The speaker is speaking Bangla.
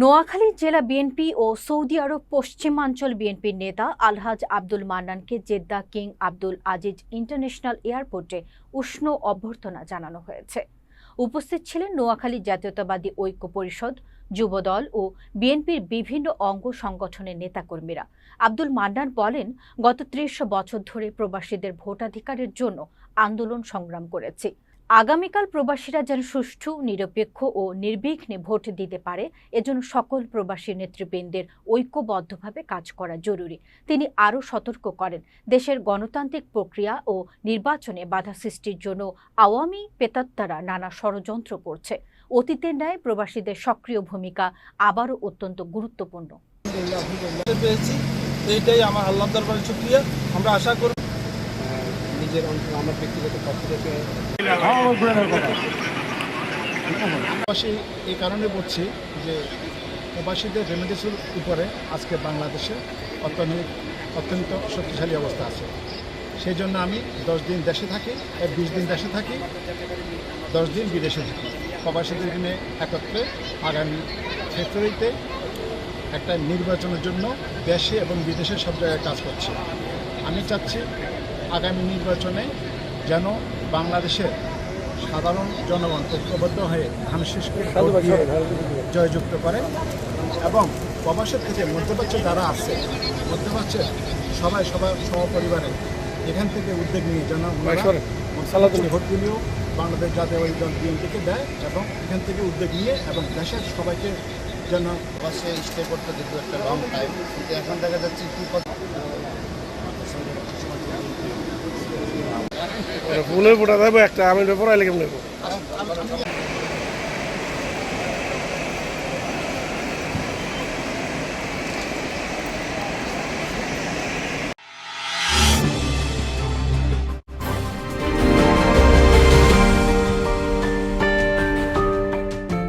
নোয়াখালী জেলা বিএনপি ও সৌদি আরব পশ্চিমাঞ্চল বিএনপির নেতা Alhaj Abdul মান্নানকে Jeddah King Abdul Aziz international এয়ারপোর্টে উষ্ণ অভ্যর্থনা জানানো হয়েছে। উপস্থিত ছিলেন নোয়াখালী জাতীয়তাবাদী ঐক্য পরিষদ, যুবদল ও বিএনপির বিভিন্ন অঙ্গ সংগঠনের নেতাকর্মীরা। আব্দুল মান্নান বলেন, গত ত্রিশ বছর ধরে প্রবাসীদের ভোটাধিকারের জন্য আন্দোলন সংগ্রাম করেছি। আগামীকাল প্রবাসীরা যেন সুষ্ঠু, নিরপেক্ষ ও নির্বিঘ্নে ভোট দিতে পারে, এজন্য সকল প্রবাসী নেতৃবৃন্দের ঐক্যবদ্ধভাবে কাজ করা জরুরি। তিনি আরও সতর্ক করেন, দেশের গণতান্ত্রিক প্রক্রিয়া ও নির্বাচনে বাধা সৃষ্টির জন্য আওয়ামী পেতাত্তারা নানা ষড়যন্ত্র করছে। অতীতের ন্যায় প্রবাসীদের সক্রিয় ভূমিকা আবারও অত্যন্ত গুরুত্বপূর্ণ। এইটাই আমার আল্লাহ দরবারে শুক্রিয়া। আমরা আশা করি নিজের আমার ব্যক্তিগত পক্ষ থেকে। প্রবাসী এই কারণে বলছি যে প্রবাসীদের রেমিডিসের উপরে আজকে বাংলাদেশে অর্থনৈতিক অত্যন্ত শক্তিশালী অবস্থা আছে। সেই জন্য আমি দশ দিন দেশে থাকি এর বিশ দিন দেশে থাকি, দশ দিন বিদেশে থাকি। প্রবাসীদের নিয়ে একত্রে আগামী ফেব্রুয়ারিতে একটা নির্বাচনের জন্য দেশে এবং বিদেশে সব জায়গায় কাজ করছি। আমি চাচ্ছি আগামী নির্বাচনে যেন বাংলাদেশের সাধারণ জনগণ ঐক্যবদ্ধ হয়ে দিয়ে জয়যুক্ত করে এবং প্রবাসের থেকে মধ্যপ্রাচ্যে যারা আছে মধ্যপ্রাচ্যের সবাই সবার সহপরিবারে এখান থেকে উদ্যোগ নিয়ে যেন ভোটগুলিও বাংলাদেশ জাতীয় দল বিএনপিকে দেয় এবং এখান থেকে উদ্যোগ নিয়ে এবং দেশের সবাইকে যেন বাসে স্টে করতে দিত একটা লং টাইম কিন্তু এখন দেখা যাচ্ছে কি কত ফুলের ফোটা দেবো একটা আমি পড়াইলে কেমন নেব